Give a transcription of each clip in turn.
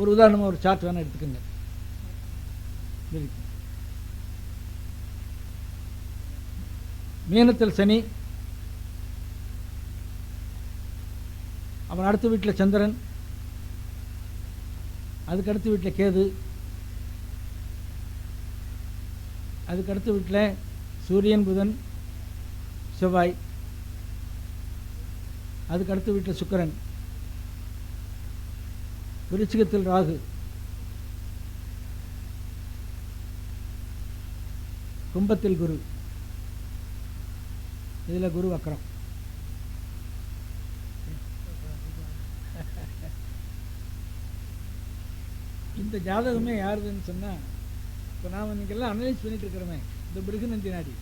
ஒரு உதாரணமாக ஒரு சார்ட் வேணால் எடுத்துக்கோங்க. மீனத்தில் சனி அப்புறம் அடுத்த வீட்டில் சந்திரன் அதுக்கு அடுத்த வீட்டில் கேது அதுக்கு அடுத்த வீட்டில் சூரியன் புதன் செவ்வாய் அதுக்கு அடுத்த வீட்டில் சுக்கரன். விருச்சிகத்தில் ராகு. கும்பத்தில் குரு. இதில் குரு வக்கரம். இந்த ஜாதகமே யாருதுன்னு சொன்னால் இப்போ நாம் இன்றைக்கெல்லாம் அனலைஸ் பண்ணிட்டு இருக்கிறோமே இந்த பிருகுநந்தி நாடி.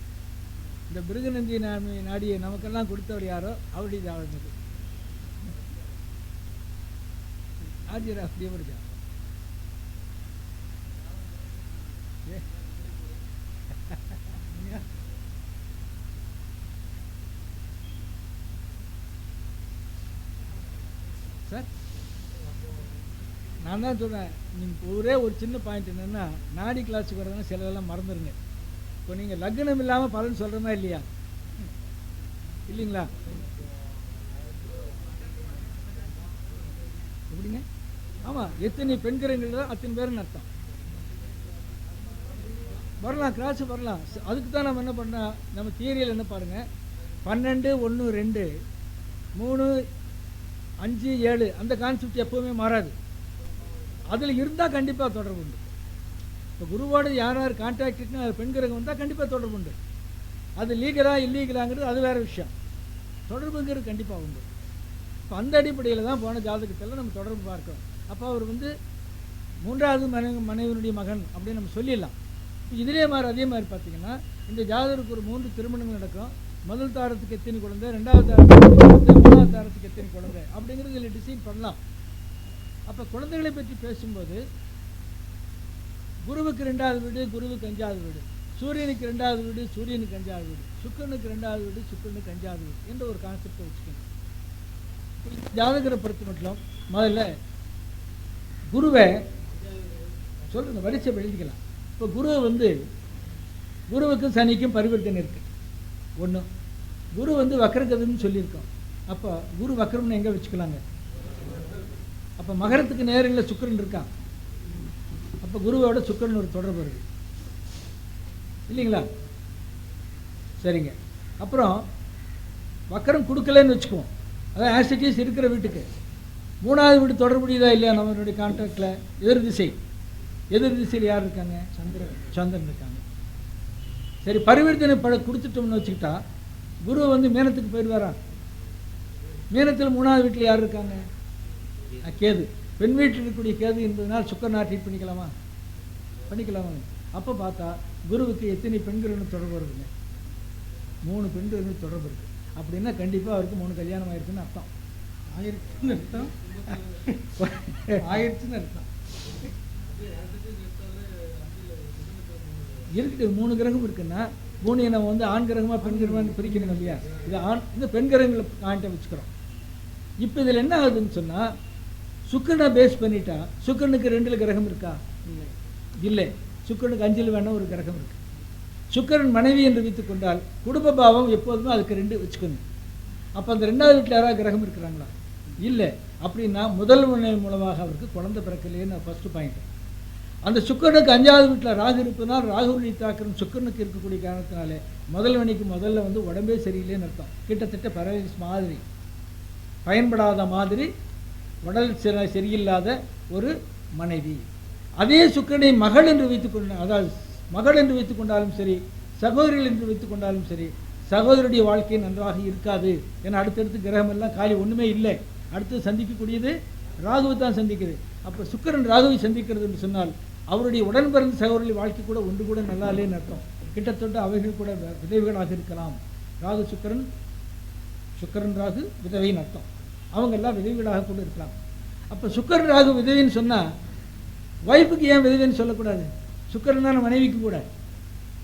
இந்த பிருகுநந்தி நாடி நாடியை நமக்கெல்லாம் கொடுத்தவர் யாரோ? அவருடைய ஜாதகம் இது. ஆஜிரா அப்படியே ஒரு ஜாதகம் ஏ. சார் நான் தான் சொல்கிறேன் நீங்கள் ஒரே ஒரு சின்ன பாயிண்ட் என்னென்னா நாடி கிளாஸுக்கு வரதுனா சிலதெல்லாம் மறந்துடுங்க இப்போ நீங்கள் லக்னம் இல்லாமல் பலன் சொல்கிறோமா இல்லையா? இல்லைங்களா? ஆமாம் எத்தனை பெண்கிறங்களோ அத்தனை பேருன்னு அர்த்தம். வரலாம் கிராஸ் வரலாம். அதுக்கு தான் நம்ம என்ன பண்ணோம் நம்ம தியரியில் என்ன பாருங்கள் பன்னெண்டு ஒன்று ரெண்டு மூணு அஞ்சு ஏழு அந்த கான்செப்ட் எப்போவுமே மாறாது. அதில் இருந்தால் கண்டிப்பாக தொடர்பு உண்டு. இப்போ குருவோட யார் யார் கான்டாக்ட்னா அது பெண் வந்தால் கண்டிப்பாக தொடர்பு உண்டு. அது லீகலாக இல்லீகலாங்கிறது அது வேறு விஷயம். தொடர்புங்கிறது கண்டிப்பாக உண்டு. இப்போ அந்த அடிப்படையில் தான் போன ஜாதகத்தில் நம்ம தொடர்பு பார்க்கிறோம். அப்போ அவர் வந்து மூன்றாவது மனைவி மனைவியினுடைய மகன் அப்படின்னு நம்ம சொல்லிடலாம். இதே இதிலே மாதிரி அதே மாதிரி பார்த்தீங்கன்னா இந்த ஜாதகருக்கு ஒரு மூன்று திருமணங்கள் நடக்கும். முதல் தாரத்துக்கு எத்தனை குழந்தை? ரெண்டாவது தாரத்துக்கு குழந்தை? மூணாவது தாரத்துக்கு எத்தனை குழந்தை? அப்படிங்கிறது இதில் டிசைன் பண்ணலாம். அப்போ குழந்தைகளை பற்றி பேசும்போது குருவுக்கு ரெண்டாவது வீடு குருவுக்கு அஞ்சாவது வீடு. சூரியனுக்கு ரெண்டாவது வீடு சூரியனுக்கு அஞ்சாவது வீடு. சுக்கரனுக்கு ரெண்டாவது வீடு சுக்கரனுக்கு அஞ்சாவது வீடு என்ற ஒரு கான்செப்டை வச்சுக்கணும். ஜாதகரை பொறுத்த மட்டும் முதல்ல குருவை சொல்லுங்க வரிசை எழுதிக்கலாம். இப்போ குருவை வந்து குருவுக்கும் சனிக்கும் பரிவர்த்தனை இருக்கு. ஒன்று குரு வந்து வக்கரகதுன்னு சொல்லியிருக்கோம். அப்போ குரு வக்கரம்னு எங்கே வச்சுக்கலாங்க? அப்போ மகரத்துக்கு நேரில் சுக்கரன் இருக்கான் அப்போ குருவோட சுக்கரன் ஒரு தொடர்பு இருக்கு இல்லைங்களா? சரிங்க. அப்புறம் வக்கரம் கொடுக்கலன்னு வச்சுக்குவோம். அதான் ஆசிட்டிஸ் இருக்கிற வீட்டுக்கு. மூணாவது வீடு தொடர்புடையதா இல்லையா நம்மளுடைய கான்ட்ராக்டில் எதிர் திசை. எதிர் திசையில் யார் இருக்காங்க? சந்திரன். சந்திரன் இருக்காங்க. சரி பரிவர்த்தனை பட கொடுத்துட்டோம்னு வச்சுக்கிட்டா குரு வந்து மேனத்துக்கு போயிடுவாரா? மேனத்தில் மூணாவது வீட்டில் யார் இருக்காங்க? கேது. பெண் வீட்டில் இருக்கக்கூடிய கேது என்பதனால் சுக்கரனா ட்ரீட் பண்ணிக்கலாமா? பண்ணிக்கலாமா? அப்போ பார்த்தா குருவுக்கு எத்தனை பெண்கள் தொடர்பு வருதுங்க? மூணு பெண்கள் தொடர்பு இருக்கு. அப்படின்னா கண்டிப்பாக அவருக்கு மூணு கல்யாணம் ஆயிருக்குன்னு அர்த்தம். ஆயிரத்துன்னு அர்த்தம். ஆயிடுச்சுன்னு அர்த்தம். இருக்குது மூணு கிரகம் இருக்குன்னா மூணு நம்ம வந்து ஆண் கிரகமாக பெண் கிரகமாக பிரிக்கணும் இல்லையா? இது ஆண் இந்த பெண் கிரகங்களை காண்ட வச்சுக்கிறோம். இப்போ இதில் என்ன ஆகுதுன்னு சொன்னால் சுக்கரனை பேஸ் பண்ணிட்டா சுக்கரனுக்கு ரெண்டில் கிரகம் இருக்கா? இல்லை. இல்லை. சுக்கரனுக்கு அஞ்சில் வேணா ஒரு கிரகம் இருக்கு. சுக்கரன் மனைவி என்று வைத்துக் கொண்டால் குடும்ப பாவம் எப்போதுமே அதுக்கு ரெண்டு வச்சுக்கணும். அப்போ அந்த ரெண்டாவது வீட்டில் யாராவது கிரகம் இருக்கிறாங்களா? இல்லை. அப்படின்னா முதல் மனைவி மூலமாக அவருக்கு குழந்தை பிறக்கலையேன்னு ஃபஸ்ட்டு பாயிண்ட் அந்த சுக்கரனுக்கு அஞ்சாவது வீட்டில் ராகு இருப்பதனால் ராகுனுடைய தாக்கரும் சுக்கரனுக்கு இருக்கக்கூடிய காரணத்தினாலே முதல் மணிக்கு முதல்ல வந்து உடம்பே சரியில்லைன்னு அர்த்தம். கிட்டத்தட்ட பரவலிஸ் மாதிரி. பயன்படாத மாதிரி உடல் சிற சரியில்லாத ஒரு மனைவி. அதே சுக்கரனை மகள் என்று வைத்துக் அதாவது மகள் என்று வைத்துக் கொண்டாலும் சரி சகோதரிகள் என்று வைத்துக் கொண்டாலும் சரி சகோதரருடைய வாழ்க்கை நன்றாக இருக்காது. ஏன்னா அடுத்தடுத்து கிரகமெல்லாம் காலி ஒன்றுமே இல்லை. அடுத்து சந்திக்கக்கூடியது ராகுவை தான் சந்திக்குது. அப்போ சுக்கரன் ராகுவை சந்திக்கிறது என்று சொன்னால் அவருடைய உடன்பிறந்த சகோதரி வாழ்க்கை கூட ஒன்று கூட நல்லா இல்லைன்னு அர்த்தம். கிட்டத்தட்ட அவைகள் கூட வி- இருக்கலாம். ராகு சுக்கரன் சுக்கரன் ராகு விதவைன்னு அர்த்தம். அவங்க எல்லாம் விதவிகளாக கூட இருக்கலாம். அப்போ சுக்கரன் ராகு விதவின்னு சொன்னால் ஒய்ஃபுக்கு ஏன் விதவின்னு சொல்லக்கூடாது? சுக்கரன் தானே மனைவிக்கு கூட.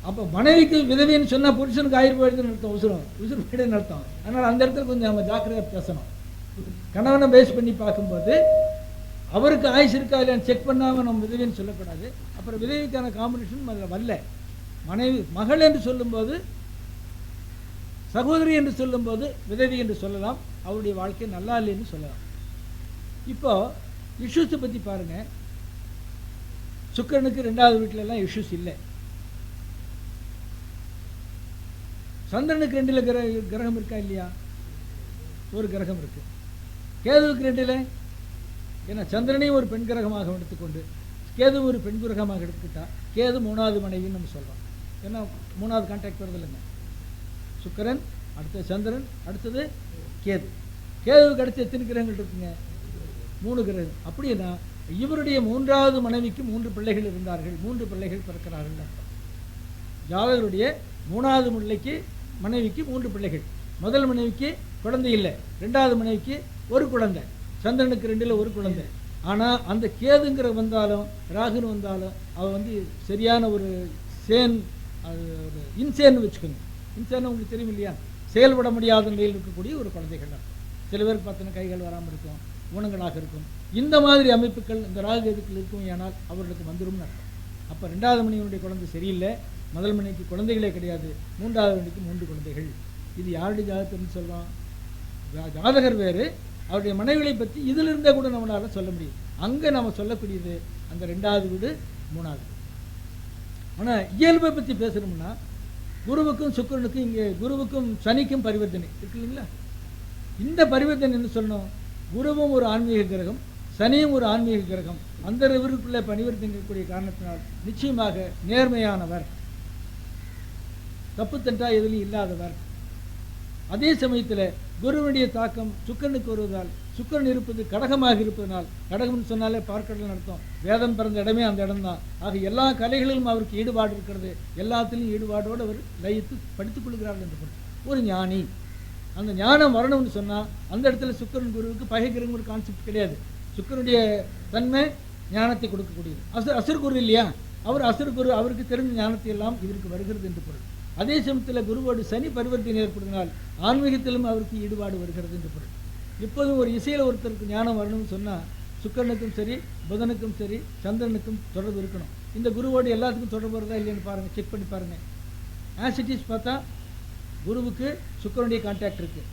அப்போ மனைவிக்கு விதவைன்னு சொன்னால் புருஷனுக்கு ஆயிரம் போயிடுதுன்னு அர்த்தம் உசுரம். உசுறு போயிடுன்னு அர்த்தம். அதனால் அந்த இடத்துல கொஞ்சம் நம்ம ஜாக்கிரதையாக பேசணும். கணவனை பேஸ் பண்ணி பார்க்கும்போது அவருக்கு ஆயுஷ் இருக்கா இல்லையான்னு செக் பண்ணாமல் நம்ம விதவின்னு சொல்லக்கூடாது. அப்புறம் விதவிக்கான காம்பினேஷன் அதில் வரல. மனைவி மகள் என்று சொல்லும்போது சகோதரி என்று சொல்லும்போது விதவி என்று சொல்லலாம். அவருடைய வாழ்க்கை நல்லா இல்லைன்னு சொல்லலாம். இப்போ இஷ்யூஸை பற்றி பாருங்க. சுக்கரனுக்கு ரெண்டாவது வீட்டிலலாம் எல்லாம் இஷ்யூஸ் இல்லை. சந்திரனுக்கு ரெண்டில் கிரக கிரகம் இருக்கா இல்லையா? ஒரு கிரகம் இருக்கு. கேதுவுக்கு ரெண்டில். ஏன்னா சந்திரனையும் ஒரு பெண் கிரகமாக எடுத்துக்கொண்டு கேது ஒரு பெண் கிரகமாக எடுத்துக்கிட்டால் கேது மூணாவது மனைவின்னு நம்ம சொல்கிறோம் ஏன்னா மூணாவது கான்டாக்ட் வருது இல்லைங்க. சுக்கரன் அடுத்தது சந்திரன் அடுத்தது கேது. கேதுவுக்கு அடுத்து எத்தனை கிரகங்கள் இருக்குங்க? மூணு கிரகம். அப்படின்னா இவருடைய மூன்றாவது மனைவிக்கு மூன்று பிள்ளைகள் இருந்தார்கள். மூன்று பிள்ளைகள் பிறக்கிறார்கள் அர்த்தம். ஜாதகருடைய மூணாவது முல்லைக்கு மனைவிக்கு மூன்று பிள்ளைகள். முதல் மனைவிக்கு குழந்தை இல்லை. ரெண்டாவது மனைவிக்கு ஒரு குழந்தை. சந்திரனுக்கு ரெண்டில் ஒரு குழந்தை. ஆனால் அந்த கேதுங்கிற வந்தாலும் ராகுன்னு வந்தாலும் அவள் வந்து சரியான ஒரு சேன் அது இன்சேன்னு வச்சுக்கோங்க. இன்சேன் உங்களுக்கு தெரியும் இல்லையா செயல்பட முடியாத நிலையில் இருக்கக்கூடிய ஒரு குழந்தைகள் தான். சில பேருக்கு பார்த்தோன்னா கைகள் வராமல் இருக்கும் ஊனங்களாக இருக்கும். இந்த மாதிரி அமைப்புகள் இந்த ராகு எதுக்கள் இருக்கும் ஏனால் அவர்களுக்கு வந்துரும்னு நடக்கும் அப்போ ரெண்டாவது மணியினுடைய குழந்தை சரியில்லை. முதல் மணிக்கு குழந்தைகளே கிடையாது. மூன்றாவது மணிக்கு மூன்று குழந்தைகள். இது யாருடைய ஜாதகத்தின்னு சொல்கிறோம் ஜாதகர் வேறு. அவருடைய மனைவிகளை பற்றி இதில் இருந்தே கூட நம்மளால சொல்ல முடியும். அங்கே நம்ம சொல்லக்கூடியது அந்த ரெண்டாவது வீடு மூணாவது ஆனால் இயல்பை பற்றி பேசணும்னா குருவுக்கும் சுக்கிரனுக்கும் இங்கே குருவுக்கும் சனிக்கும் பரிவர்த்தனை இருக்கு இல்லைங்களா? இந்த பரிவர்த்தனை என்ன சொல்லணும்? குருவும் ஒரு ஆன்மீக கிரகம் சனியும் ஒரு ஆன்மீக கிரகம். அந்த இவருக்குள்ளே பரிவர்த்தனைக்கூடிய காரணத்தினால் நிச்சயமாக நேர்மையானவர். தப்பு தண்டா எதுலையும் இல்லாதவர். அதே சமயத்தில் குருவனுடைய தாக்கம் சுக்கரனுக்கு வருவதால் சுக்கரன் இருப்பது கடகமாக இருப்பதனால் கடகம்னு சொன்னாலே பார்க்கடல் அர்த்தம். வேதம் பிறந்த இடமே அந்த இடம்தான். ஆக எல்லா கலைகளிலும் அவருக்கு ஈடுபாடு இருக்கிறது. எல்லாத்திலும் ஈடுபாடோடு அவர் லயித்து படித்துக் கொள்கிறார்கள் என்று பொருள். ஒரு ஞானி. அந்த ஞானம் வரணும்னு சொன்னால் அந்த இடத்துல சுக்கரன் குருவுக்கு பகைக்கிறங்க ஒரு கான்செப்ட் கிடையாது. சுக்கரனுடைய தன்மை ஞானத்தை கொடுக்கக்கூடியது. அசு அசுர் குரு இல்லையா? அவர் அசுர் குரு அவருக்கு தெரிஞ்ச ஞானத்தை எல்லாம் இதற்கு வருகிறது என்று பொருள். அதே சமயத்தில் குருவோடு சனி பரிவர்த்தனை ஏற்படுத்தினால் ஆன்மீகத்திலும் அவருக்கு ஈடுபாடு வருகிறது என்று பொருள். இப்போதும் ஒரு இசையில் ஒருத்தருக்கு ஞானம் வரணும்னு சொன்னால் சுக்கரனுக்கும் சரி புதனுக்கும் சரி சந்திரனுக்கும் தொடர்பு இருக்கணும். இந்த குருவோடு எல்லாத்துக்கும் தொடர்பு வருதா இல்லைன்னு பாருங்கள் செக் பண்ணி பாருங்கள் ஆசிட்டிஸ் பார்த்தா குருவுக்கு சுக்கரனுடைய கான்டாக்ட் இருக்குது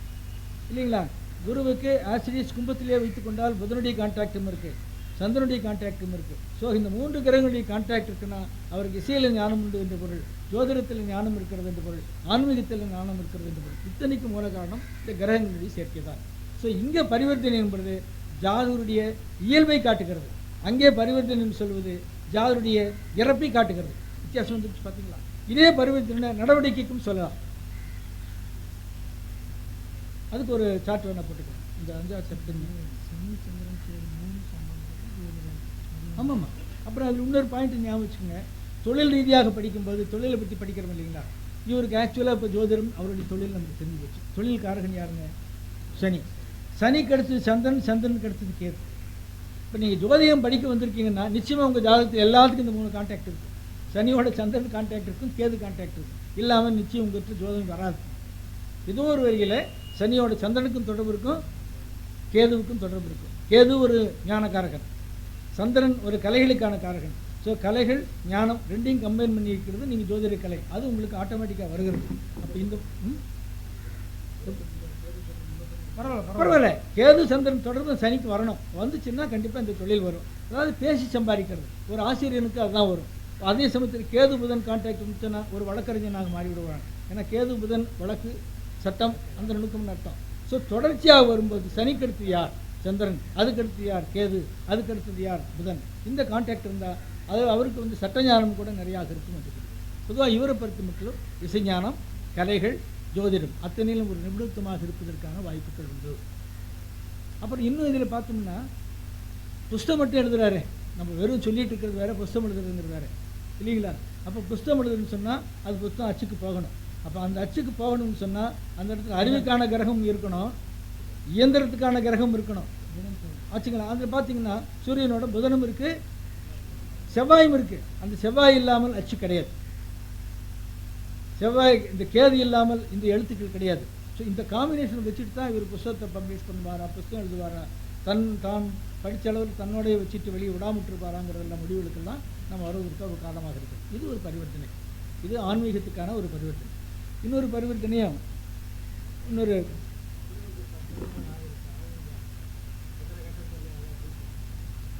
இல்லைங்களா? குருவுக்கு ஆசிரியஸ் கும்பத்திலே வைத்துக்கொண்டால் புதனுடைய கான்டாக்டும் இருக்குது சந்திரனுடைய கான்டாக்டும் இருக்குது ஸோ இந்த மூன்று கிரகங்களுடைய கான்டாக்ட் இருக்குன்னா அவருக்கு இசையில் ஞானம் உண்டு என்ற பொருள். ஜோதிடத்தில் ஞானம் இருக்கிறது என்று பொருள் ஆன்மீகத்தில் ஞானம் இருக்கிறது என்று பொருள். இத்தனைக்கு மூல காரணம் இந்த கிரகங்களுடைய சேர்க்கை தான் ஸோ இங்கே பரிவர்த்தனை என்பது ஜாதகருடைய இயல்பை காட்டுகிறது. அங்கே பரிவர்த்தனை என்று சொல்வது ஜாதுருடைய இறப்பை காட்டுகிறது. வித்தியாசம் வந்து பார்த்தீங்களா? இதே பரிவர்த்தனை நடவடிக்கைக்கும் சொல்லலாம். அதுக்கு ஒரு சார்ட் வேணா போட்டுக்கலாம் இந்த அஞ்சாவது செப்டம்பர் ஆமாம்மா. அப்புறம் அதில் இன்னொரு பாயிண்ட் ஞாபகம் வச்சுக்கோங்க. தொழில் ரீதியாக படிக்கும்போது தொழிலை பற்றி படிக்கிறோம் இல்லைங்களா? இவருக்கு ஆக்சுவலாக இப்போ ஜோதிடம் அவருடைய தொழில் நமக்கு தெரிஞ்சு போச்சு. தொழில் காரகன் யாருங்க? சனி. சனிக்கு அடுத்தது சந்திரன் சந்திரனுக்கு அடுத்தது கேது. இப்போ நீங்கள் ஜோதிடம் படிக்க வந்திருக்கீங்கன்னா நிச்சயமாக உங்கள் ஜாதகத்தில் எல்லாத்துக்கும் இந்த மூணு கான்டாக்ட் இருக்கும் சனியோட சந்திரன் கான்டாக்ட் இருக்கும் கேது கான்டாக்ட் இருக்கும். இல்லாமல் நிச்சயம் உங்கள்கிட்ட ஜோதிடம் வராது. ஏதோ ஒரு வகையில் சனியோட சந்திரனுக்கும் தொடர்பு இருக்கும் கேதுவுக்கும் தொடர்பு இருக்கும். கேது ஒரு ஞானக்காரகன். சந்திரன் ஒரு கலைகளுக்கான காரகன். ஸோ கலைகள் ஞானம் ரெண்டையும் கம்பைன் பண்ணி இருக்கிறது நீங்கள் ஜோதிட கலை. அது உங்களுக்கு ஆட்டோமேட்டிக்காக வருகிறது. அப்போ இந்த பரவாயில்ல பரவாயில்ல. கேது சந்திரன் தொடர்ந்து சனிக்கு வரணும். வந்துச்சுன்னா கண்டிப்பாக இந்த தொழில் வரும். அதாவது பேசி சம்பாதிக்கிறது. ஒரு ஆசிரியனுக்கு அதுதான் வரும். அதே சமயத்தில் கேது புதன் கான்டாக்ட் இருந்துச்சுன்னா ஒரு வழக்கறிஞனாக மாறி விடுவாங்க ஏன்னா கேது புதன் வழக்கு சட்டம் அந்த நுணுக்கம் அர்த்தம் ஸோ தொடர்ச்சியாக வரும்போது சனிக்கடுத்து யார்? சந்திரன். அதுக்கடுத்து யார்? கேது. அதுக்கடுத்தது யார்? புதன். இந்த கான்டாக்ட் இருந்தால் அது அவருக்கு வந்து சட்ட ஞானம் கூட நிறையாக இருக்கும் என்று பொதுவாக இவரை பொறுத்த மட்டும் இசைஞானம் கலைகள் ஜோதிடம் அத்தனையிலும் ஒரு நிபுணத்துவமாக இருப்பதற்கான வாய்ப்புகள் உண்டு. அப்புறம் இன்னும் இதில் பார்த்தோம்னா புஸ்தகம் மட்டும் எழுதுறாரு. நம்ம வெறும் சொல்லிட்டு இருக்கிறது வேறு புஸ்தகம் எழுதுறதுங்கிறது வேறு இல்லைங்களா? அப்போ புஸ்தகம் எழுதுன்னு சொன்னால் அது புஸ்தகம் அச்சுக்கு போகணும். அப்போ அந்த அச்சுக்கு போகணும்னு சொன்னால் அந்த இடத்துல அறிவுக்கான கிரகம் இருக்கணும். இயந்திரத்துக்கான கிரகம் இருக்கணும். ஆச்சுங்களா அதில் பார்த்தீங்கன்னா சூரியனோட புதனும் இருக்குது செவ்வாயும் இருக்குது அந்த செவ்வாய் இல்லாமல் அச்சு கிடையாது. செவ்வாய் இந்த கேது இல்லாமல் இந்த எழுத்துக்கள் கிடையாது. ஸோ இந்த காம்பினேஷன் வச்சுட்டு தான் இவர் புஸ்தகத்தை பப்ளிஷ் பண்ணுவாரா புஸ்தகம் எழுதுவாரா? தன் தான் படித்த அளவில் தன்னோடைய வச்சுட்டு வெளியே விடாமட்டிருப்பாராங்கிறதெல்லாம் முடிவுகளுக்கெல்லாம் நம்ம வருவதற்கு ஒரு காரணமாக இருக்குது இது ஒரு பரிவர்த்தனை. இது ஆன்மீகத்துக்கான ஒரு பரிவர்த்தனை. இன்னொரு பரிவர்த்தனையும் இன்னொரு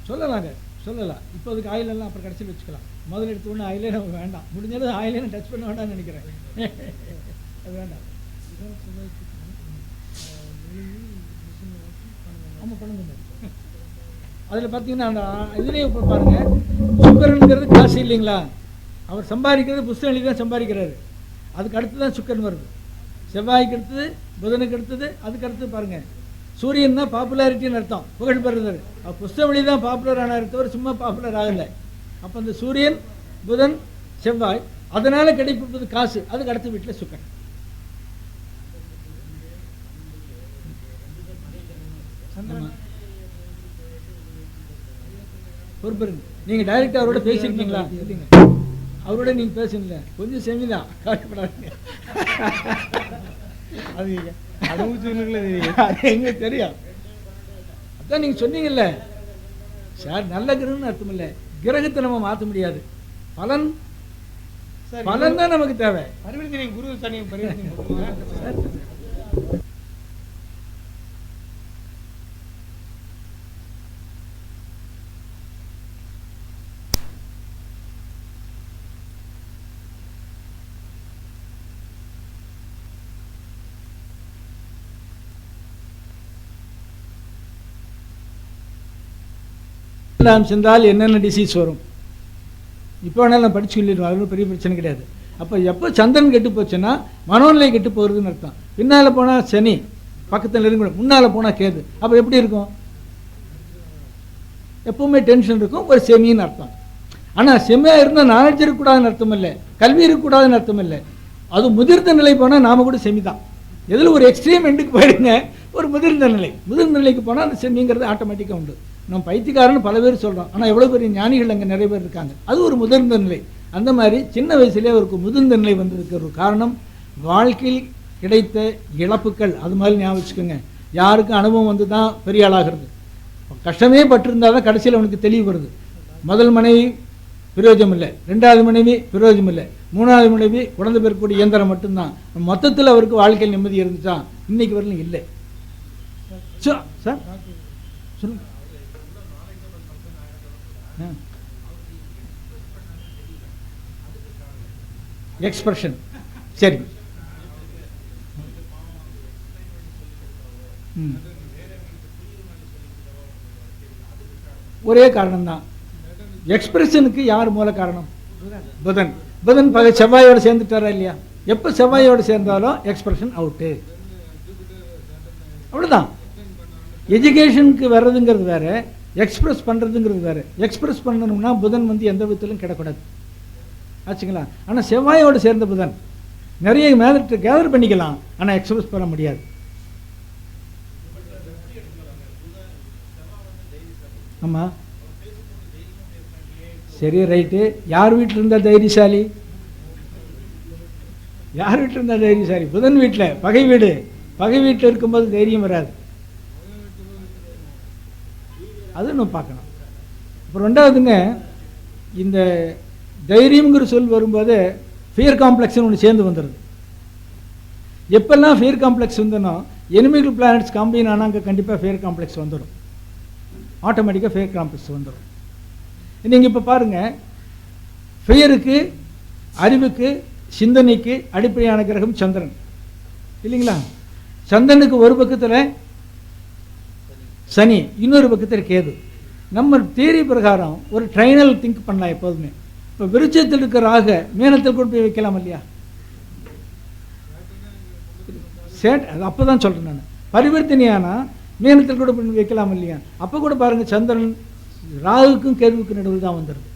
சொல்லலாங்க. சொல்லலாம் இப்போ அதுக்கு ஆயிலெல்லாம் அப்புறம் கடைசியில் வச்சுக்கலாம். முதல்ல எடுத்தோடனே ஆயிலே நம்ம வேண்டாம். முடிஞ்சது ஆயிலே நான் டச் பண்ண வேண்டாம்னு நினைக்கிறேன். அது வேண்டாம். ஆமாம் பண்ணுங்க. அதில் பார்த்தீங்கன்னா அந்த இதுலேயே இப்போ பாருங்கள் சுக்கரனுங்கிறது காசு இல்லைங்களா? அவர் சம்பாதிக்கிறது புஸ்தகம் எழுதி தான் சம்பாதிக்கிறாரு. அதுக்கு அடுத்து தான் சுக்கரன் வருது. செவ்வாய்க்கு அடுத்தது புதனுக்கு அடுத்தது அதுக்கு அடுத்தது பாருங்கள் சூரியன் தான் பாப்புலாரிட்டின்னு அர்த்தம். புகழ் பெறுதல். அவர் தான் பாப்புலர் ஆனார் தவிர சும்மா பாப்புலர் ஆகலை. அப்போ அந்த சூரியன் புதன் செவ்வாய் அதனால் கிடைப்பது காசு. அதுக்கு அடுத்த வீட்டில் சுக்கன் சந்திரன் நீங்கள் டைரெக்டாக அவரோட பேசியிருக்கீங்களா அவரோட நீங்கள் பேசுங்களேன் கொஞ்சம் செமிதான் கவலைப்படாதீங்க. அது அனுபவிச்சவங்களுக்குள்ள தெரியும் அதான் நீங்கள் சொன்னீங்கல்ல சார் நல்ல கிரகம்னு அர்த்தம் இல்லை. கிரகத்தை நம்ம மாற்ற முடியாது. பலன் பலன் தான் நமக்கு தேவை. பரிவர்த்தனை குரு சனி பரிவர்த்தனை போடுங்க சென்றால் என்னென்ன டிசீஸ் வரும்? இப்போ வேணாலும் நான் படிச்சு சொல்லிடுவோம் அது பெரிய பிரச்சனை கிடையாது. அப்போ எப்போ சந்திரன் கெட்டு போச்சுன்னா மனோநிலை கெட்டு போகிறதுன்னு அர்த்தம். பின்னால் போனால் சனி பக்கத்தில் நெருங்கணும் முன்னால் போனால் கேது. அப்போ எப்படி இருக்கும்? எப்பவுமே டென்ஷன் இருக்கும். ஒரு செமின்னு அர்த்தம். ஆனால் செம்மையாக இருந்தால் நாலேஜ் இருக்கக்கூடாதுன்னு அர்த்தம் இல்லை. கல்வி இருக்கக்கூடாதுன்னு அர்த்தம் இல்லை. அது முதிர்ந்த நிலை போனால் நாம கூட செமி தான். எதில் ஒரு எக்ஸ்ட்ரீம் எண்டுக்கு போயிடுங்க ஒரு முதிர்ந்த நிலை. முதிர்ந்த நிலைக்கு போனால் அந்த செம்மிங்கிறது ஆட்டோமேட்டிக்காக உண்டு. நம்ம பைத்தியக்காரன்னு பல பேர் சொல்கிறோம் ஆனால் எவ்வளோ பெரிய ஞானிகள் அங்கே நிறைய பேர் இருக்காங்க. அது ஒரு முதிர்ந்த நிலை. அந்த மாதிரி சின்ன வயசுலேயே அவருக்கு முதிர்ந்த நிலை வந்ததுக்கு ஒரு காரணம் வாழ்க்கையில் கிடைத்த இழப்புக்கள் அது மாதிரி ஞாபகம் வச்சுக்கோங்க. யாருக்கும் அனுபவம் வந்து தான் பெரிய ஆளாகிறது. கஷ்டமே பட்டிருந்தால் தான் கடைசியில் அவனுக்கு தெளிவு வருது. முதல் மனைவி பிரயோஜனம் இல்லை. ரெண்டாவது மனைவி பிரயோஜனம் இல்லை. மூணாவது மனைவி குழந்தை பெறக்கூடிய இயந்திரம் மட்டும்தான். மொத்தத்தில் அவருக்கு வாழ்க்கையில் நிம்மதி இருந்துச்சா? இன்னைக்கு வரலும் இல்லை. சார்? சொல்லுங்கள் சொல்லுங்க எக்ஸ்பிரஷன் சரி. ஒரே ஒரே காரணம்தான். எக்ஸ்பிரஷனுக்கு யார் மூல காரணம்? புதன். புதன் பகை செவ்வாயோட சேர்ந்துட்டாரா இல்லையா? எப்போ செவ்வாயோட சேர்ந்தாலும் எக்ஸ்பிரஷன் அவுட்டு அவ்வளோதான் எஜுகேஷனுக்கு வர்றதுங்கிறது வேற எக்ஸ்பிரஸ் பண்ணுறதுங்கிறது வேற. எக்ஸ்பிரஸ் பண்ணணும்னா புதன் வந்து எந்த விதத்திலும் கிடக்கூடாது. ஆச்சுங்களா? ஆனால் செவ்வாயோடு சேர்ந்த புதன். நிறைய மேலத்தை கேதர் பண்ணிக்கலாம். ஆனால் எக்ஸ்பிரஸ் பண்ண முடியாது. ஆமாம் சரி ரைட்டு யார் வீட்டில் இருந்தால் தைரியசாலி? யார் வீட்டில் இருந்தால் தைரியசாலி? புதன் வீட்டில் பகை வீடு. பகை வீட்டில் இருக்கும்போது தைரியம் வராது. அது நம்ம பார்க்கணும். அப்புறம் ரெண்டாவதுங்க இந்த தைரியம்ங்கிற சொல் வரும்போது ஃபியர் காம்ப்ளெக்ஸ்னு ஒன்று சேர்ந்து வந்துடுது எப்பெல்லாம் ஃபியர் காம்ப்ளெக்ஸ் வந்தனோ எனிமிகள் பிளானட்ஸ் கம்பைன் ஆனால் அங்கே கண்டிப்பாக ஃபியர் காம்ப்ளெக்ஸ் வந்துடும் ஆட்டோமேட்டிக்காக ஃபியர் காம்ப்ளெக்ஸ் வந்துடும் நீங்கள் இப்போ பாருங்கள் ஃபியருக்கு அறிவுக்கு சிந்தனைக்கு அடிப்படையான கிரகம் சந்திரன். இல்லைங்களா? சந்திரனுக்கு ஒரு பக்கத்தில் சனி இன்னொரு பக்கத்தில் கேது. நம்ம தியரி பிரகாரம் ஒரு ட்ரைனல் திங்க் பண்ணலாம் எப்போதுமே. இப்போ விருச்சத்தில் இருக்கிற ராக மீனத்தில் கொண்டு போய் வைக்கலாம் இல்லையா? சேட் அது அப்போ தான் சொல்கிறேன் நான். பரிவர்த்தனையானா மீனத்தில் கூட பண்ணி வைக்கலாம் இல்லையா? அப்போ கூட பாருங்கள் சந்திரன் ராகுக்கும் கேதுவுக்கும் நடுவில் தான் வந்துடுது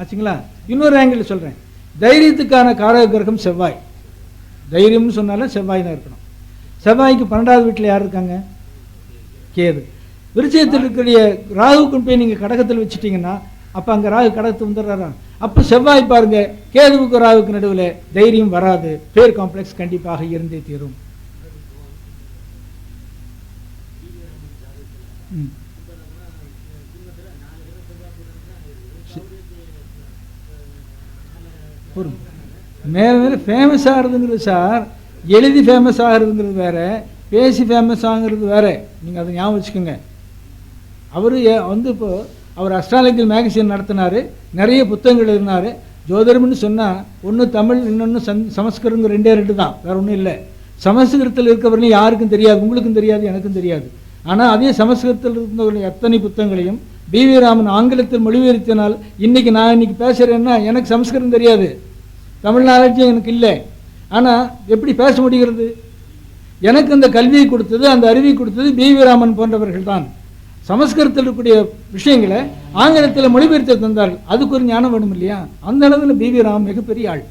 ஆச்சுங்களா? இன்னொரு ஆங்கிள் சொல்கிறேன் தைரியத்துக்கான காரக கிரகம் செவ்வாய். தைரியம்னு சொன்னாலும் செவ்வாய் தான் இருக்கணும். செவ்வாய்க்கு பன்னெண்டாவது வீட்டில் யார் இருக்காங்க? கேது. விருச்சயத்தில் இருக்கக்கூடிய ராகுக்கு போய் நீங்கள் கடகத்தில் வச்சுட்டிங்கன்னா அப்போ அங்கே ராகு கடகத்து வந்துடுறாராம். அப்போ செவ்வாய் பாருங்க கேதுவுக்கு ராகுக்கு நடுவில் தைரியம் வராது. பேர் காம்ப்ளெக்ஸ் கண்டிப்பாக இருந்தே தீரும். மேல பொறுங்க மேலே ஃபேமஸ் ஆகிறதுங்கிறது சார் எழுதி ஃபேமஸ் ஆகிறதுங்கிறது வேற பேசி ஃபேமஸ் ஆகிறது வேற. நீங்கள் அதை ஞாபகம் வச்சுக்கோங்க. அவர் வந்து இப்போ அவர் அஸ்ட்ராலஜிக்கல் மேகசின் நடத்தினார் நிறைய புத்தகங்கள் எழுதினார் ஜோதிடம்னு சொன்னால் ஒன்று தமிழ் இன்னொன்று சந் சமஸ்கிருதங்க ரெண்டே ரெண்டு தான். வேறு ஒன்றும் இல்லை. சமஸ்கிருதத்தில் இருக்கவரையும் யாருக்கும் தெரியாது உங்களுக்கும் தெரியாது எனக்கும் தெரியாது. ஆனால் அதே சமஸ்கிருதத்தில் இருந்தவர்கள் எத்தனை புத்தகங்களையும் பிவி ராமன் ஆங்கிலத்தில் மொழிபெயர்த்தினால் இன்றைக்கி நான் இன்னைக்கு பேசுகிறேன்னா எனக்கு சமஸ்கிருதம் தெரியாது. தமிழ் நாலேஜ் எனக்கு இல்லை. ஆனால் எப்படி பேச முடிகிறது? எனக்கு அந்த கல்வியை கொடுத்தது அந்த அறிவை கொடுத்தது பிவி ராமன் போன்றவர்கள் தான். சமஸ்கிருதத்தில் இருக்கக்கூடிய விஷயங்களை ஆங்கிலத்தில் மொழிபெயர்த்து தந்தார்கள். அதுக்கு ஒரு ஞானம் வேணும் இல்லையா? அந்த அளவில் பிவி ராம் மிகப்பெரிய ஆள்.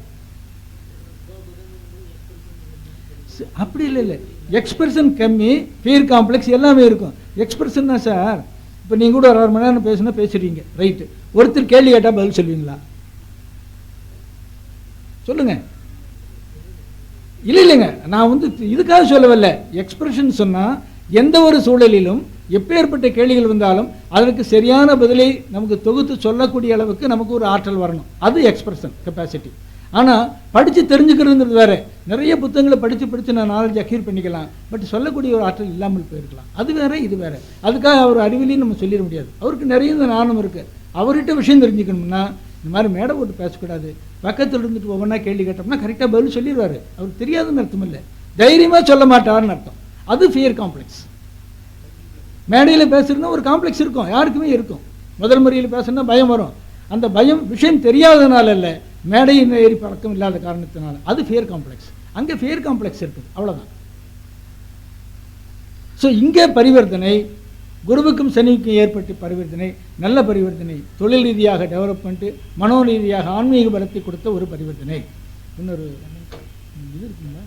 அப்படி இல்லை இல்லை. எக்ஸ்பிரஷன் கம்மி ஃபீர் காம்ப்ளெக்ஸ் எல்லாமே இருக்கும். எக்ஸ்பிரஷன் தான் சார். இப்போ நீங்கள் கூட ஒரு அரை மணி நேரம் பேசுனா பேசுறீங்க ரைட்டு ஒருத்தர் கேள்வி கேட்டால் பதில் சொல்லுவீங்களா சொல்லுங்க. இல்லை இல்லைங்க. நான் வந்து இதுக்காக சொல்லவில்லை. எக்ஸ்பிரஷன் சொன்னால் எந்த ஒரு சூழலிலும் எப்பேற்பட்ட கேள்விகள் வந்தாலும் அதற்கு சரியான பதிலை நமக்கு தொகுத்து சொல்லக்கூடிய அளவுக்கு நமக்கு ஒரு ஆற்றல் வரணும். அது எக்ஸ்பிரஷன் கெப்பாசிட்டி ஆனால் படித்து தெரிஞ்சுக்கிறதுங்கிறது வேற. நிறைய புத்தகங்களை படித்து படித்து நான் நாலேஜ் அக்யூர் பண்ணிக்கலாம். பட் சொல்லக்கூடிய ஒரு ஆற்றல் இல்லாமல் போயிருக்கலாம். அது வேற இது வேற. அதுக்காக அவர் அறிவிலையும் நம்ம சொல்லிட முடியாது. அவருக்கு நிறைய இந்த நாணம் இருக்குது அவர்கிட்ட விஷயம் தெரிஞ்சுக்கணும்னா இந்த மாதிரி மேடை போட்டு பேசக்கூடாது. பக்கத்தில் இருந்துட்டு ஒவ்வொன்றா கேள்வி கேட்டோம்னா கரெக்டாக பதில் சொல்லிடுவார். அவருக்கு தெரியாதுன்னு அர்த்தம் இல்லை. தைரியமாக சொல்ல மாட்டார்னு அர்த்தம். அது ஃபியர் காம்ப்ளெக்ஸ் மேடையில் பேசுகிறதுனா ஒரு காம்ப்ளெக்ஸ் இருக்கும். யாருக்குமே இருக்கும். முதல் முறையில் பேசுனா பயம் வரும். அந்த பயம் விஷயம் தெரியாததுனால இல்லை மேடையின் ஏறி பழக்கம் இல்லாத காரணத்தினால. அது ஃபியர் காம்ப்ளெக்ஸ் அங்கே ஃபியர் காம்ப்ளெக்ஸ் இருக்குது. அவ்வளோதான் ஸோ இங்கே பரிவர்த்தனை குருவுக்கும் சனிக்கும் ஏற்பட்ட பரிவர்த்தனை நல்ல பரிவர்த்தனை தொழில் ரீதியாக டெவலப்மெண்ட்டு மனோ ரீதியாக ஆன்மீக பலத்தை கொடுத்த ஒரு பரிவர்த்தனை. இன்னொரு இது இருக்குங்களா?